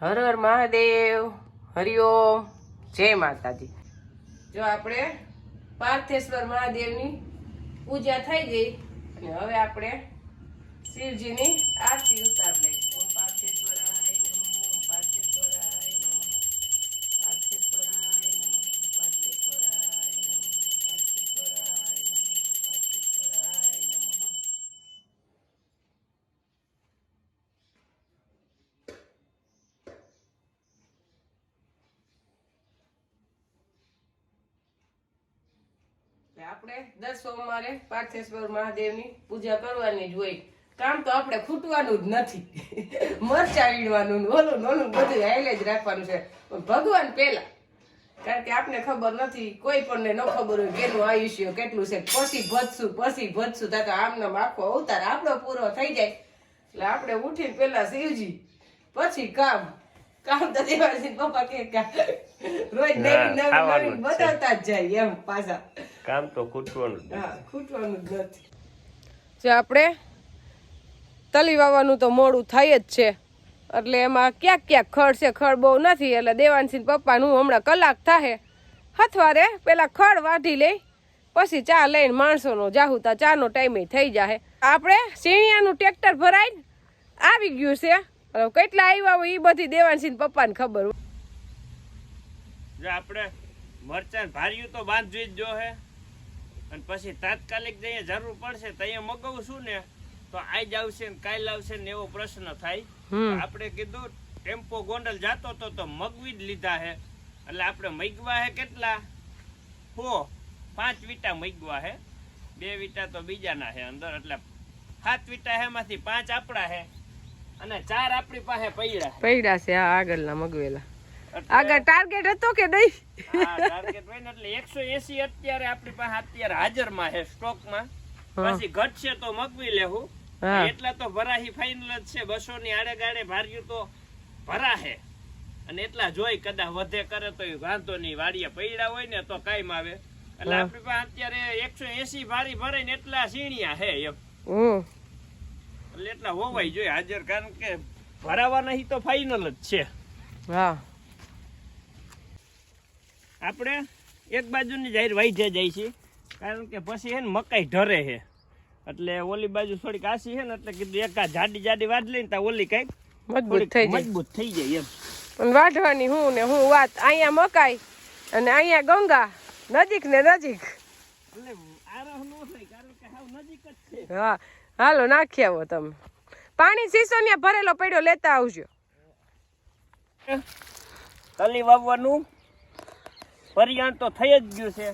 હર હર મહાદેવ, હરિઓમ, જય માતાજી. જો આપણે પાર્થેશ્વર મહાદેવની પૂજા થઈ ગઈ અને હવે આપણે શિવજીની આરતી ઉતાર લઈ આપણે દર સોમવારે પાર્થેશ્વર મહાદેવની પૂજા કરવાની જ હોય. કામ તો આપણે ખૂટવાનું જ નથી. મરચા વીણવાનું ઓલું ને બધું હાઈલે જ રાખવાનું છે. પણ ભગવાન પહેલા. કારણ કે આપને ખબર નથી કોઈ પણને ન ખબર હોય કેનું આયુષ્ય કેટલું છે. પછી ભજશું પછી ભજશું. તો આમને આખો અવતાર આપણો પૂરો થઈ જાય. એટલે આપણે ઉઠીને પેલા શિવજી પછી કામ. કામ તો દેવાજી પપ્પા કે રોજ નવી નવી બતાવતા જ જાય એમ પાછા. કામ તો ખૂટવાનું ખૂટવાનું જ નથી. જે આપણે તલી વાવવાનું તો મોડું થાય જ છે. એટલે એમાં ક્યાંક ક્યાંક ખડ છે ખડ બહુ નથી એટલે દેવાનસિંહ પપ્પાનું હમણાં કલાક થાહે. હથવારે પેલા ખડ વાઢી લઈ પછી ચા લઈને માણસોનો જાહુતા ચાનો ટાઈમે થઈ જાય આપણે સીણિયાનું ટ્રેક્ટર ભરાઈને આવી ગયું છે. હવે કેટલા આવ્યા હોય એ બધી દેવાનસિંહ પપ્પાને ખબર આપણે મરચાં ભાર્યું તો બાંધવી જ જો હે. અને પછી તાત્કાલિક જઈએ જરૂર પડશે તો અહીંયા મગાવું છું ને તો આજ આવશે ને કાલ આવશે ને એવો પ્રશ્ન થાય. આપણે કીધું ટેમ્પો ગોંડલ જાતો તો તો મગવી જ લીધા હે. એટલે આપણે મગવા હે કેટલા? હો પાંચ વીટા મગવા હે. બે વીટા તો બીજાના હે અંદર એટલે સાત વીટા હે માંથી પાંચ આપણા હે. અને ચાર આપણી પાસે પૈડા પૈડા છે આ આગળના મગવેલા. આગળ ટાર્ગેટ હતો કે નહીં? ટાર્ગેટ હોય ને એટલે 180 અત્યારે આપણી પાસે અત્યારે હાજરમાં છે સ્ટોકમાં. પછી ઘટશે તો મગવી લેવું એટલા તો ભરાહી ફાઇનલ જ છે. બસો ની આડે ગાડે ભાર્યું તો ભરાહે. અને એટલા જોઈ કદાચ વધે કરે તો વાંધો નહીં. વાડીએ પૈડા હોય ને તો કાયમ આવે. એટલે આપણી પાસે અત્યારે એકસો એસી ભારી ભરે ને એટલા સીણિયા હે એમ. એટલે એટલા હોવાય જોઈએ. હાજર કારણ કે ભરાવા નહીં તો ફાઇનલ જ છે. હા. આપણે એક બાજુની જાહેર વાઈજે જાય છે કારણ કે પછી હે ને મકાઈ ઢરે છે. એટલે ઓલી બાજુ થોડીક આસી છે ને એટલે કીધું એક જાડી જાડી વાડ લઈને તા ઓલી કંઈક મજબૂત થઈ જાય. મજબૂત થઈ જાય એમ. પણ વાઢવાની હું ને હું વાત? અહીંયા મકાઈ અને અહીંયા ગંગા નજીક ને નજીક. નજીક જ છે. હા હાલો નાખી આવો તમે. પાણી સીસો ને ભરેલો પડ્યો લેતા આવજો. તલી વાવવાનું પરિયાણ તો થઈ જ ગયું છે.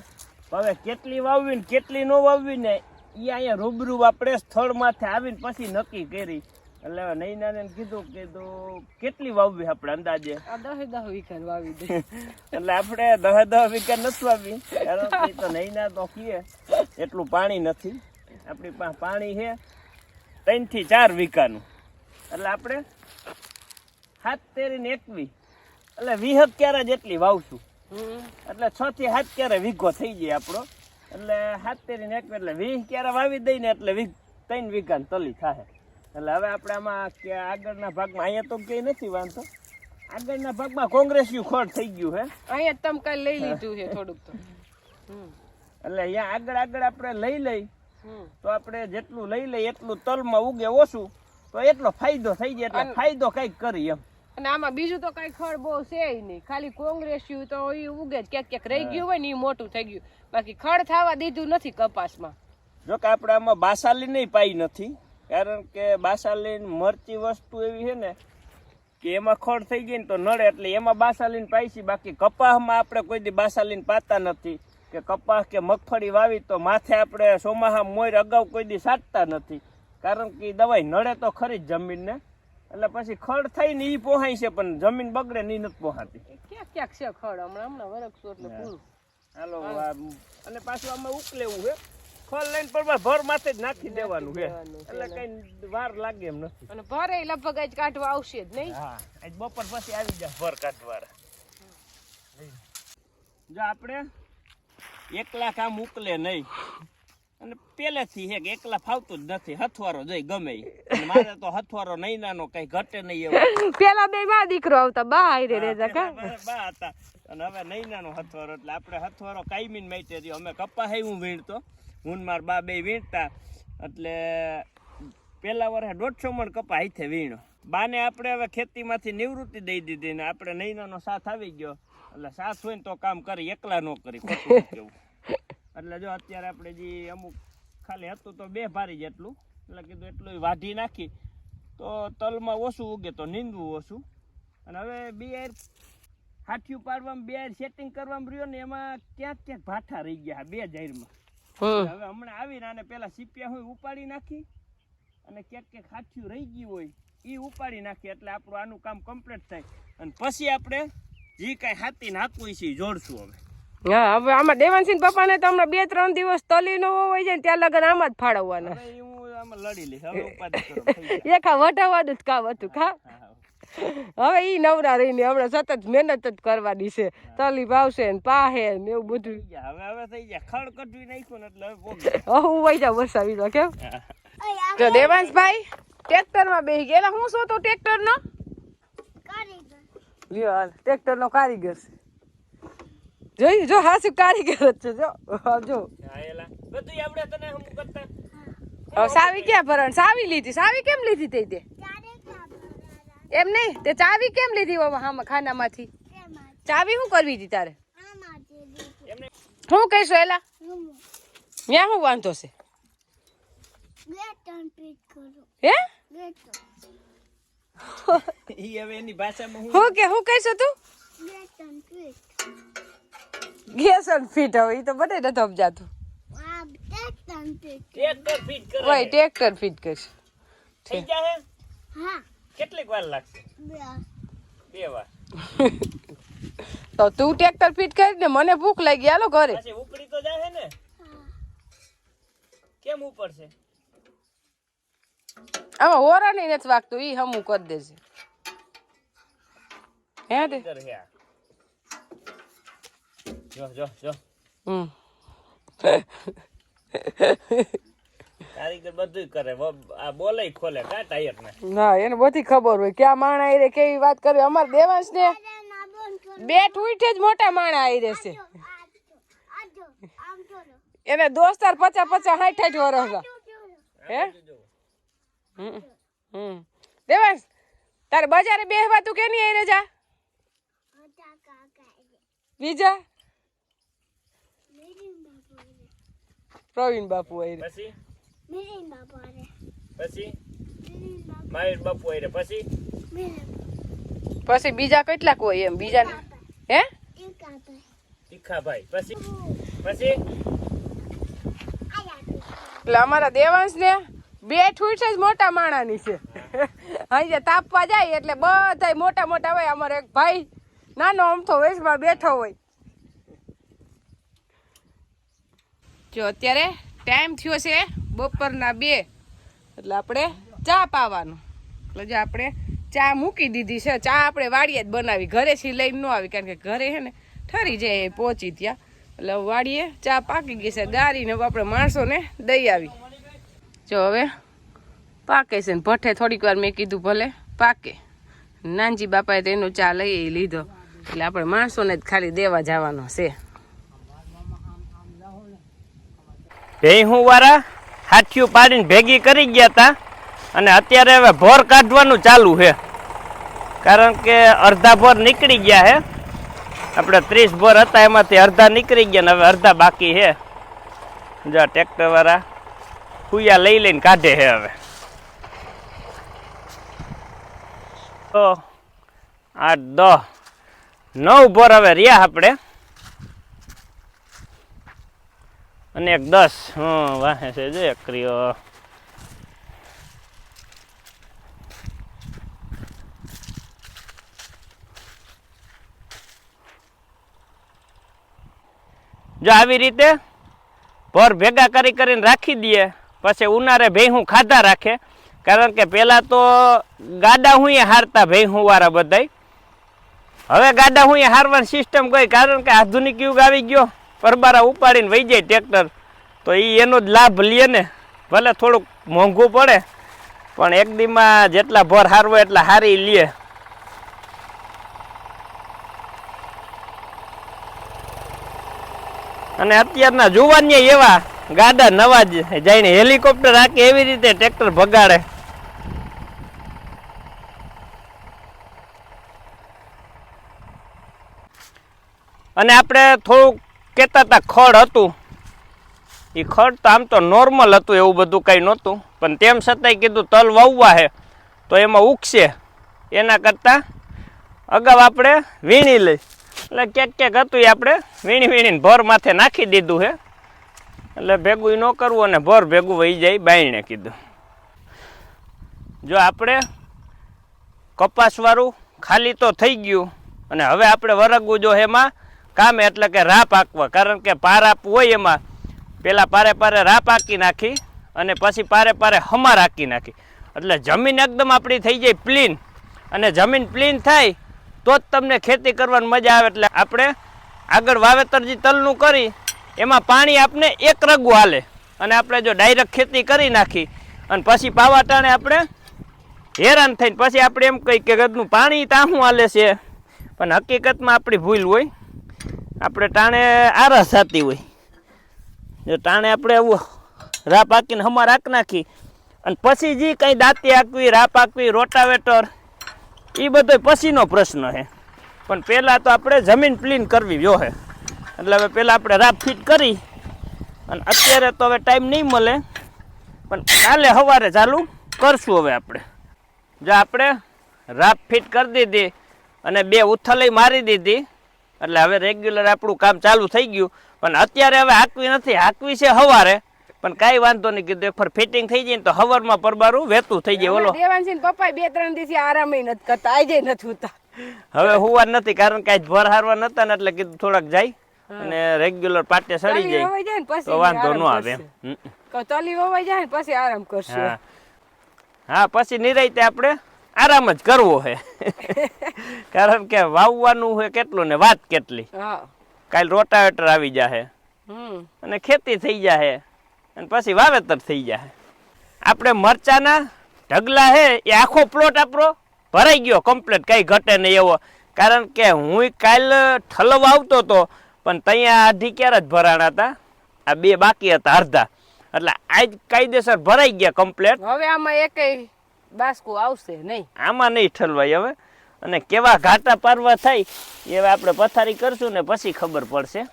હવે કેટલી વાવવી ને કેટલી ન વાવવી ને એ અહીંયા રૂબરૂ આપણે સ્થળ માથે આવીને પછી નક્કી કરી. એટલે હવે નૈનાને કીધું કીધું કેટલી વાવવી આપણે અંદાજે? દહે દહ દહ વાવી દે. એટલે આપણે દહે દહ વીઘા નથી વાવી કારણ કે તો નહીં ના તો કીએ એટલું પાણી નથી. આપણી પાસે પાણી છે ત્રણથી ચાર વીઘાનું. એટલે આપણે હાથ તેરીને એકવી એટલે વીહક ક્યારે જેટલી વાવશું. એટલે છ થી સાત ક્યારે વીઘો થઈ જાય આપણો. એટલે હાથ તેરીને એકવી એટલે વીહ ક્યારે વાવી દઈને એટલે વીઘ ત્રણ વીઘા તલી થાય એટલે હવે આપણે આમાં કે આગળના ભાગમાં અહીંયા તો કઈ નથી વાંધો. આગળના ભાગમાં કોંગ્રેસિયું ખોટ થઈ ગયું હે. અહીંયા તમ કાલે લઈ લીધું છે થોડુંક તો. એટલે અહીંયા આગળ આગળ આપણે લઈ લઈ. તો આપણે જેટલું લઈ લઈ એટલું તલમાં ઉગે ઓછું તો એટલો ફાયદો થઈ જાય. એટલે ફાયદો કંઈક કરી એમ. અને આમાં બીજું તો કઈ ખડ બહુ છે નહીં. ખાલી કોંગ્રેસ તો એ ઉગે જ. ક્યાંક ક્યાંક રહી ગયું હોય ને એ મોટું થઈ ગયું. બાકી ખડ થવા દીધું નથી કપાસમાં. જો કે આપણે આમાં બાસાલી નહીં પાઈ નથી. કારણ કે બાસાલીન મરચી વસ્તુ એવી છે ને કે એમાં ખડ થઈ ગઈ ને તો નડે. એટલે એમાં બાસાલીન પાઈ છે. બાકી કપાસમાં આપણે કોઈ દી બાસાલીન પાતા નથી. કે કપાસ કે મગફળી વાવી તો માથે આપણે સોમાહા મોર અગાઉ કોઈ દી સાટતા નથી. કારણ કે દવાઈ નડે તો ખરી જ જમીનને. એટલે પછી ખડ થઈ ને ઈ પોહાય છે પણ જમીન બગડે ને ઈ નથી પોહાતી. ક્યાંક ક્યાંક છે ખડ? હમણાં હમણાં વરખશું એટલે પૂરું. હાલો અને પાછું આમાં ઉકલેવું છે ખોલ લઈને પણ ભર માથે જ નાખી દેવાનું છે એટલે કઈ વાર લાગે એમ નથી. અને ભરે લગભગ આજ કાઢવા આવશે જ નહીં? હા આજ બપોર પછી આવી જાય ભર કાઢવા જો આપણે એકલા કામ ઉકલે નહીં. અને પહેલેથી છે એકલા ફાવતું જ નથી હથવારો જોઈ ગમે મારે તો હથવારો નહીં નાનો કઈ ઘટે નહીં એવો. પેલા બે બા દીકરો આવતા બા હારે રેજા કા બા હતા. અને હવે નહીં નાનો હથવારો એટલે આપણે હથવારો કાયમીન માહિતી રહ્યો. અમે કપ્પા હે હું વીણતો. હું માર બા બે વીણતા. એટલે પેલા વર્ષે દોઢસો મણ કપા હાથે વીણો બાને આપણે હવે ખેતીમાંથી નિવૃત્તિ દઈ દીધી ને આપણે નહીં નાનો સાથ આવી ગયો. એટલે સાથ હોય ને તો કામ કરી એકલા ન કરી કેવું? એટલે જો અત્યારે આપણે જે અમુક ખાલી હતું તો બે ભારી જેટલું. એટલે કીધું એટલું વાઢી નાખી. તો તલમાં ઓછું ઉગે તો નીંદવું ઓછું. અને હવે બિયાર હાથિયું પાડવામાં બિયાર સેટિંગ કરવામાં રહ્યો ને એમાં ક્યાંક ક્યાંક ભાઠા રહી ગયા બે જાહેરમાં હવે હમણાં આવીને આને પેલા સીપિયા હોય ઉપાડી નાખી. અને ક્યાંક ક્યાંક હાથિયું રહી ગયું હોય એ ઉપાડી નાખી એટલે આપણું આનું કામ કમ્પ્લીટ થાય. અને પછી આપણે જે કાંઈ હાથીને હાથવું છે જોડશું હવે હા હવે આમાં દેવાનસિંહ પપ્પાને તો હમણાં બે ત્રણ દિવસ તલી નો હોય જાય ને ત્યાં લગન આમાં જ ફાળવવાના. એક ઈ હું આમાં લડી લઈશ. હવે ઉપાધિ કરો થઈ જાય. એકા વટાવવાનું જ કામ હતું ખા? હવે ઈ નવરા રહીને હમણાં સતત મહેનત જ કરવાની છે. તલી ભાવશે ને પાહે ને એવું બધું. થઈ ગયા હવે હવે થઈ ગયા. ખડ કટવી નાખ્યું ને એટલે હવે હું વહી જાઉં વરસાવી દો કેમ. તો દેવાંશભાઈ ટ્રેક્ટરમાં બેસી ગયેલા હું શું તો ટ્રેક્ટર નો લ્યો હાલ ટ્રેક્ટર નો કારીગર છે. જોઈ જો હાસુ કારીગર જ છે જો જો. બધું આપણે તને હમું કરતા? હવે સાવી ક્યાં ભરણ? સાવી લીધી સાવી કેમ લીધી તે તે? એમ નહીં તે ચાવી કેમ લીધી ખાનામાંથી? ચાવી શું કરવી હતી તારે? હું શું કહીશું એલા? ત્યાં શું વાંધો છે? હે? હવે એની ભાષામાં હું હું કે હું કહીશું તું? ગેસ અને ફીટ હવે એ તો મને નથી સમજાતું. ટ્રેક્ટર ફીટ ભાઈ ટ્રેક્ટર ફીટ કરશે. થઈ જાય કેટલીક વાર લાગશે? બે વાર. તો તું ટ્રેક્ટર ફીટ કરી ને મને ભૂખ લાગી હાલો ઘરે. પાછી ઉપડી તો જશે ને? કેમ ઉપડશે આમાં હોરા નહીં નથી વાગતું ઈ હમું કરી દેશે. હે હે. જો જો જો હમ કારીગર બધું કરે આ બોલે ખોલે કા ટાયર ને ના એને બધી ખબર હોય. ક્યાં માણા આઈ રે કેવી વાત કરે અમાર દેવાંશ ને બેઠ ઉઠે જ મોટા માણા આઈ રહેશે એને દોસ્તાર પચાસ પચાસ હાઠ હાઠ વર્ષના હે હમ હમ. દેવાંશ તારે બજારે બેહવા તું કેની આઈ જા? બીજા? પ્રવીણ બાપુ આઈ રે પછી પછી? મહાવીર બાપુ. આયરે. પછી? પછી બીજા કેટલાક હોય એમ? બીજા હે? તીખાભાઈ પછી? પછી? એટલે અમારા દેવાંશ ને બે ઠૂઠ જ મોટા માણાની છે. અહીંયા તાપવા જાય એટલે બધાય મોટા મોટા હોય. અમારો એક ભાઈ નાનો અમથો વેશમાં બેઠો હોય. જો અત્યારે ટાઈમ થયો છે બપોરના બે. એટલે આપણે ચા પાવાનું. એટલે જો આપણે ચા મૂકી દીધી છે. ચા આપણે વાડીએ જ બનાવી. ઘરેથી લઈને ન આવી, કારણ કે ઘરે છે ને ઠરી જાય પહોંચી ત્યાં. એટલે વાડીએ ચા પાકી ગઈ છે. ગારીને આપણે માણસોને દઈ આવી. જો હવે પાકે છે ને ભઠ્ઠે થોડીક વાર મેં કીધું ભલે પાકે. નાનજી બાપાએ તો એનો ચા લઈ લીધો. એટલે આપણે માણસોને જ ખાલી દેવા જવાનો છે. ભેહું વાળા હાથિયું પાડીને ભેગી કરી ગયા હતા અને અત્યારે હવે ભોર કાઢવાનું ચાલુ છે. કારણ કે અડધા ભોર નીકળી ગયા હે આપણે ત્રીસ ભોર હતા એમાંથી અડધા નીકળી ગયા ને હવે અડધા બાકી છે. જો ટ્રેક્ટરવાળા વાળા લઈ લઈને કાઢે છે હવે. તો આઠ, દસ, નવ ભોર હવે રહ્યા આપણે. અને એક દસ. હં વાહે છે જો એક જો આવી રીતે ભર ભેગા કરી કરીને રાખી દઈએ. પછી ઉનાળે ભેહું ખાધા રાખે. કારણ કે પહેલાં તો ગાડા હું હારતા ભેહું વાળા બધાય. હવે ગાડા હું હારવાની સિસ્ટમ ગઈ. કારણ કે આધુનિક યુગ આવી ગયો. પરબારા ઉપાડીને વહી જાય ટ્રેક્ટર, તો એ એનો જ લાભ લે ને. ભલે થોડુંક મોંઘું પડે, પણ એક દીમાં જેટલા ભર હારવો એટલા હારી લે. અને અત્યારના જુવાનીએ એવા ગાડા નવા જઈને હેલિકોપ્ટર હાકે એવી રીતે ટ્રેક્ટર ભગાડે. અને આપણે થોડુંક કહેતા હતા, ખડ હતું. એ ખડ તો આમ તો નોર્મલ હતું, એવું બધું કંઈ નહોતું. પણ તેમ છતાંય કીધું, તલ વાવવા છે તો એમાં ઉગશે. એના કરતાં અગાઉ આપણે વીણી લઈ. એટલે ક્યાંક ક્યાંક હતું એ આપણે વીણી વીણીને ભર માથે નાખી દીધું હે. એટલે ભેગું ન કરવું અને ભર ભેગું વહી જાય બાયણે કીધું. જો આપણે કપાસવાળું ખાલી તો થઈ ગયું, અને હવે આપણે વરગવું જો એમાં કામ એટલે કે રા પાકવા. કારણ કે પાર આપવું હોય એમાં પહેલાં પારે પારે રા પાકી નાખી અને પછી પારે પારે હમા રાખી નાખી. એટલે જમીન એકદમ આપણી થઈ જાય પ્લીન. અને જમીન પ્લીન થાય, તો જ તમને ખેતી કરવાની મજા આવે. એટલે આપણે આગળ વાવેતર જે તલનું કરી, એમાં પાણી આપને એક રગવું હાલે. અને આપણે જો ડાયરેક્ટ ખેતી કરી નાખી, અને પછી પાવા ટાણે આપણે હેરાન થઈને, પછી આપણે એમ કહીએ કે ગદનું પાણી તાહું હાલે છે. પણ હકીકતમાં આપણી ભૂલ હોય. આપણે ટાણે આરસ થતી હોય. જો ટાણે આપણે આવું રા પાકીને હમા રાખ નાખી. અને પછી જે કંઈ દાંતી આંકવી રા પાકવી રોટાવેટર એ બધો પછીનો પ્રશ્ન છે પણ પહેલાં તો આપણે જમીન ક્લીન કરવી જો હે. એટલે હવે પહેલાં આપણે રાપ ફિટ કરી. અને અત્યારે તો હવે ટાઈમ નહીં મળે. પણ કાલે સવારે ચાલુ કરશું હવે આપણે. જો આપણે રાપ ફિટ કરી દીધી અને બે ઉથલઈ મારી દીધી. એટલે હવે રેગ્યુલર આપણું કામ ચાલુ થઈ ગયું. પણ અત્યારે હવે હાંકવી નથી. હાંકવી છે હવારે. પણ કાંઈ વાંધો નહીં. કીધું એક ફિટિંગ થઈ જાય ને તો હવારમાં પરબારું વહેતું થઈ જાય. બોલો દેવાંશી પપ્પા બે ત્રણ દિવસ આરામ નથી કરતા. આજે નથી હોતા. હવે હોવા નથી કારણ કે ભર હારવા નતા ને એટલે કીધું થોડાક જાય અને રેગ્યુલર પાટે સડી જાય. તો વાંધો ન આવે તલી વવાઈ જાય ને પછી આરામ કરશું. હા. હા પછી નિરાયતે આપણે આરામ જ કરવો છે કારણ કે વાવવાનું હોય કેટલું ને વાત કેટલી. કાલ રોટાવેટર આવી જાહે. અને ખેતી થઈ જાહે. અને પછી વાવેતર થઈ જાહે. આપણે મરચાના ઢગલા હે એ આખો પ્લોટ આપણો ભરાઈ ગયો કમ્પ્લીટ કઈ ઘટે નહીં એવો. કારણ કે હું કાલ ઠલવ આવતો હતો પણ ત્યાં અઢી ક્યારે જ ભરાણા હતા આ બે બાકી હતા અડધા. એટલે આજ કાયદેસર ભરાઈ ગયા કમ્પ્લેટ હવે આમાં એકેય બાસ્કુ આવશે નહીં. આમાં નહીં ઠલવાય હવે. અને કેવા ઘાટા પારવા થાય એ હવે આપણે પથારી કરશું ને પછી ખબર પડશે.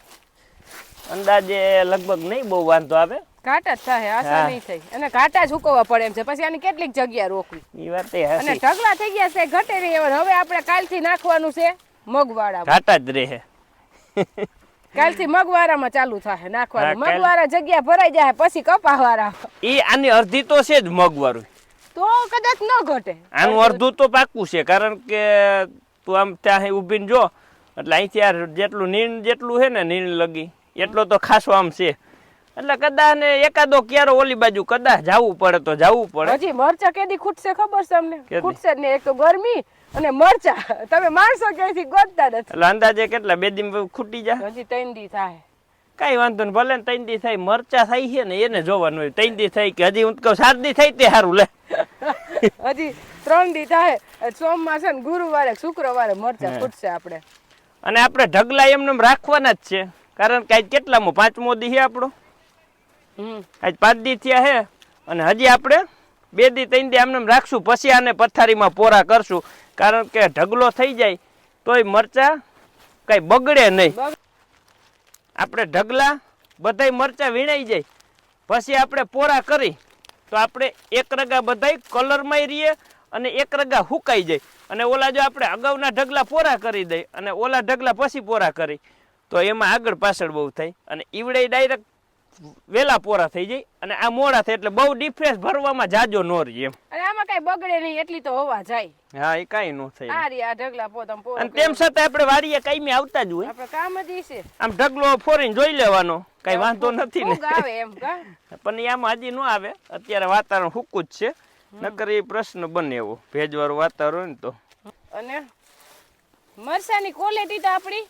અંદાજે લગભગ નહીં બહુ વાંધો આવે. ઘાટા જ થાય આશા નહીં થઈ અને ઘાટા જ હુકવવા પડે એમ છે. પછી આની કેટલીક જગ્યા રોકવી. એ વાત એ અને ઢગલા થઈ ગયા છે ઘટે નહીં હવે. આપણે કાલથી નાખવાનું છે મગવાડા ઘાટા જ રહે. કાલથી મગવારામાં ચાલુ થાય નાખવાનું. મગવારા જગ્યા ભરાઈ જાય પછી કપાવાળા. એ આની અડધી તો છે જ મગવારું તો કદાચ ન ઘટે. આનું અડધું તો પાકું છે કારણ કે તું આમ ત્યાં ઊભીને જો એટલે અહીંથી આ જેટલું નીણ જેટલું છે ને નીણ લગી એટલો તો ખાસો આમ છે. એટલે કદાચ ને એકાદો ક્યારો ઓલી બાજુ કદાચ જવું પડે તો જવું પડે. હજી મરચા કેદી ખૂટશે ખબર છે તમને ખૂટશે ને એક તો ગરમી અને મરચા. તમે માણસો ક્યાંયથી ગોતતા નથી? એટલે અંદાજે કેટલા બે દિન ખૂટી જાય? હજી ત્રણ દી થાય. કઈ વાંધો ને ભલે ત્રણ દી થાય મરચા થાય છે ને એને જોવાનું હોય. ત્રણ દી થાય કે હજી હું કહું ચાર દી થાય તે સારું લે. હજી ત્રણ દી થાય. સોમવાર છે ને ગુરુવારે શુક્રવારે મરચા ફૂટશે આપણે. અને આપણે ઢગલા એમને રાખવાના જ છે. કારણ કે આજ કેટલામો પાંચમો દી છે આપણો. આજ પાંચ દી થયા છે અને હજી આપણે બે દી ત્રણ દી આમને રાખશું. પછી આને પથારીમાં પોરા કરશું. કારણ કે ઢગલો થઈ જાય તોય મરચા કઈ બગડે નહીં. આપણે ઢગલા બધાય મરચા વીણાઈ જાય. પછી આપણે પોરા કરી. તો આપણે એક રગા બધાય કલરમાંય રહીએ અને એક રગા હુકાઈ જાય. અને ઓલા જો આપણે અગાઉના ઢગલા પોરા કરી દઈ અને ઓલા ઢગલા પછી પોરા કરી. તો એમાં આગળ પાછળ બહુ થાય. અને ઈવડે ડાયરેક્ટ વેલા પોરા થઈ જાય અને આ મોડા થાય એટલે બહુ ડિફરન્સ ભરવામાં જાજો નો રહી એમ. અને આમાં કઈ બગડે નહીં એટલી તો હોવા જાય. હા એ કઈ નો થાય આ રી આ ઢગલા પોતમ પોરો અને તેમ છતાં આપણે વાડીએ કાંઈ આવતા જ હોય. આપણે કામ જ છે. આમ ઢગલો ફોરીને જોઈ લેવાનો કઈ વાંધો નથી ને. આવે એમ કા? પણ આમાં હજી ન આવે. અત્યારે વાતાવરણ હુકું જ છે. નકર એ પ્રશ્ન બને એવો. ભેજવાળું વાતાવરણ તો. અને મરસાની ક્વોલિટી તો આપણી.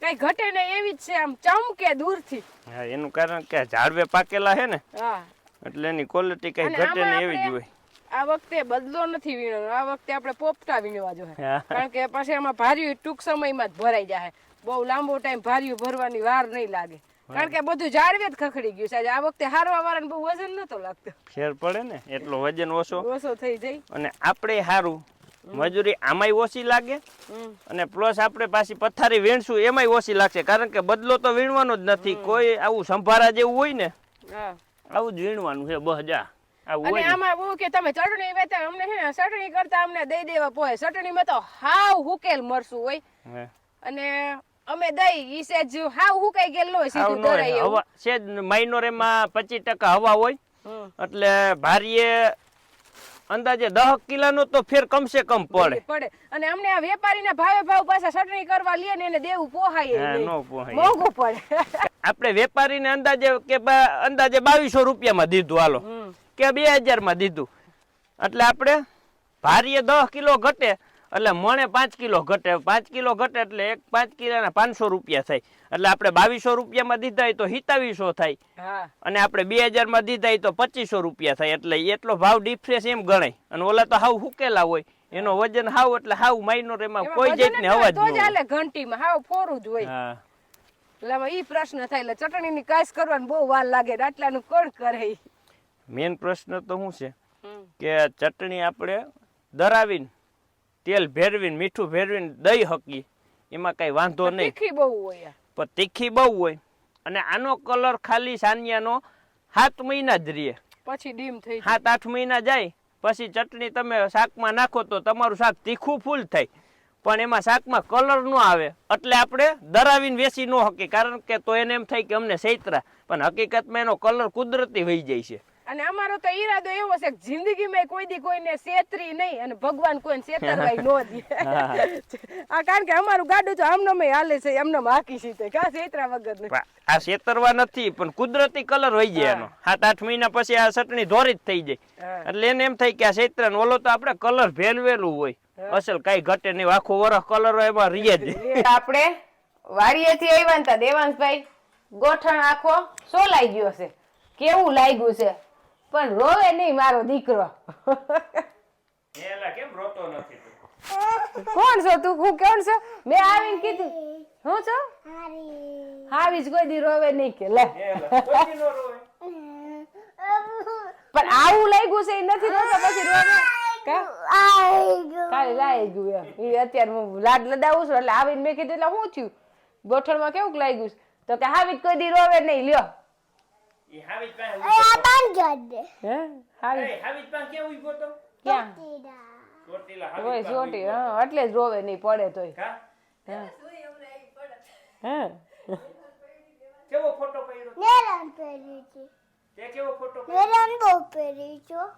કઈ ઘટે ને એવી જ છે આમ ચમકે દૂરથી. હા એનું કારણ કે ઝાડવે પાકેલા છે ને હા. એટલે એની ક્વોલિટી કઈ ઘટે ને એવી જ હોય. આ વખતે બદલો નથી વીણવાનો આ વખતે આપણે પોપટા વીણવા જોઈએ. કારણ કે પછી એમાં ભાર્યું ટૂંક સમયમાં જ ભરાઈ જાય. બહુ લાંબો ટાઈમ ભાર્યું ભરવાની વાર નહીં લાગે. કારણ કે બધું જાળવે જ ખખડી ગયું છે. આ વખતે હારવા વાળાને બહુ વજન નતો લાગતો. ફેર પડે ને એટલો વજન ઓછો. ઓછો થઈ જાય. અને આપણે સારું મજૂરી આમાંય ઓછી લાગે. અને પ્લસ આપણે પાછી પથારી વીણશું એમાંય ઓછી લાગશે. કારણ કે બદલો તો વીણવાનો જ નથી. કોઈ આવું સંભારા જેવું હોય ને આવું જ વીણવાનું છે બહજા અને આમાં બહુ કે તમે ચટણી વેતા અમને છે ને ચટણી કરતા અમને દઈ દેવા પોહે. ચટણીમાં તો હાવ હુકેલ મરસું હોય. અને અમે દઈ ઈ સેજ હાવ હુકાઈ ગયેલ હોય સીધું ન હોય. દરાય એવું. હવા છે જ માઇનોર એમાં પચીસ ટકા હવા હોય. એટલે ભારીએ અંદાજે દહ કિલોનો તો ફેર કમસે કમ પડે. પડે. અને અમને આ વેપારીના ભાવે ભાવ પાછા સટણી કરવા લે ને એને દેવું પોહાય. નો પોહાય. મોંઘું પડે. આપણે વેપારીને અંદાજે કે અંદાજે બાવીસો રૂપિયામાં દીધું હાલો. કે બે હજારમાં દીધું. એટલે આપણે ભારીએ દહ કિલો ઘટે. એટલે મણે પાંચ કિલો ઘટે. પાંચ કિલો ઘટે એટલે એક પાંચ કિલોના પાંચસો રૂપિયા થાય. એટલે આપણે બાવીસો રૂપિયામાં દીધા હોય તો સિતાવીસો થાય. અને આપણે બે હજારમાં દીધા હોય તો પચીસો રૂપિયા થાય. એટલે એટલો ભાવ ડિફરન્સ એમ ગણાય. અને ઓલા તો હાવ હુકેલા હોય. એનો વજન હાવ એટલે હાવ માઇનોર એમાં કોઈ જાતની અવાજ ન જ હાલે ઘંટીમાં. હાવ ફોરું જ હોય. એટલે આમાં ઈ પ્રશ્ન થાય એટલે ચટણીની કાશ કરવાની બહુ વાર લાગે ને આટલાનું કોણ કરે? મેન પ્રશ્ન તો શું છે? કે ચટણી આપણે દરાવીને તેલ ભેરવીને મીઠું ભેરવીને દહીં હકી. એમાં કઈ વાંધો નહીં. તીખી બહુ હોય પણ તીખી બહુ હોય. અને આનો કલર ખાલી સાનિયાનો સાત મહિના જ રહે. પછી ડીમ થઈ સાત આઠ મહિના જાય. પછી ચટણી તમે શાકમાં નાખો તો તમારું શાક તીખું ફૂલ થાય. પણ એમાં શાકમાં કલર ન આવે. એટલે આપણે દરાવીને વેસી ન હકી કારણ કે તો એને એમ થાય કે અમને સૈતરા. પણ હકીકતમાં એનો કલર કુદરતી વહી જાય છે. અને અમારો તો ઈરાદો એવો છે કે જિંદગીમાં કોઈ દી કોઈને સેતરી નહીં અને ભગવાન કોઈને સેતરવાય નો દે. આ કારણ કે અમારું ગાડું તો આમનામ હાલે છે એમનામ હાકી સીતે કા સેતરા વગર નહીં આ સેતરવા નથી પણ કુદરતી કલર હોય જાય એનો. સાત આઠ મહિના પછી આ ચટણી ધોરી જ થઈ જાય. એટલે એને એમ થાય કે આ સેતરા ઓલો તો આપણે કલર ભેલવેલું હોય. અસલ કઈ ઘટે નહીં આખો વરસ કલર હોય એમાં રીએ જ આપણે વાડીએથી આવ્યા ને તા દેવાંશભાઈ ગોઠણ આખો સોલાઈ ગયો છે. કેવું લાગ્યું છે? પણ રોવે નહીં મારો દીકરો. એલા કેમ રોતો નથી કોણ છો તું? હું કોણ છો? મેં આવીને કીધું હું છો? હાવી જ કોઈ દી રોવે નહીં કે લે. પણ આવું લાગ્યું છે એ નથી રોતો પછી રોવે કા? કાલે લાઈ ગયું એમ. ઈ અત્યારે હું લાડ લડાવું છું એટલે આવીને મેં કીધું એટલે શું થયું? ગોઠણમાં કેવું લાગ્યું છે? તો કે હાવી જ કોઈ દી રોવે નહીં લ્યો. ઈ હાવીજ પાસે હે? હાવી એ હાવીજ પાસે કેવું ઊભો તો ક્યાં? ચોટીલા પાસે છોટી હા એટલે જ રોવે નહીં પડે તોય. કા? હા? કેવો ફોટો પડ્યો તે કેવો ફોટો પડ્યો?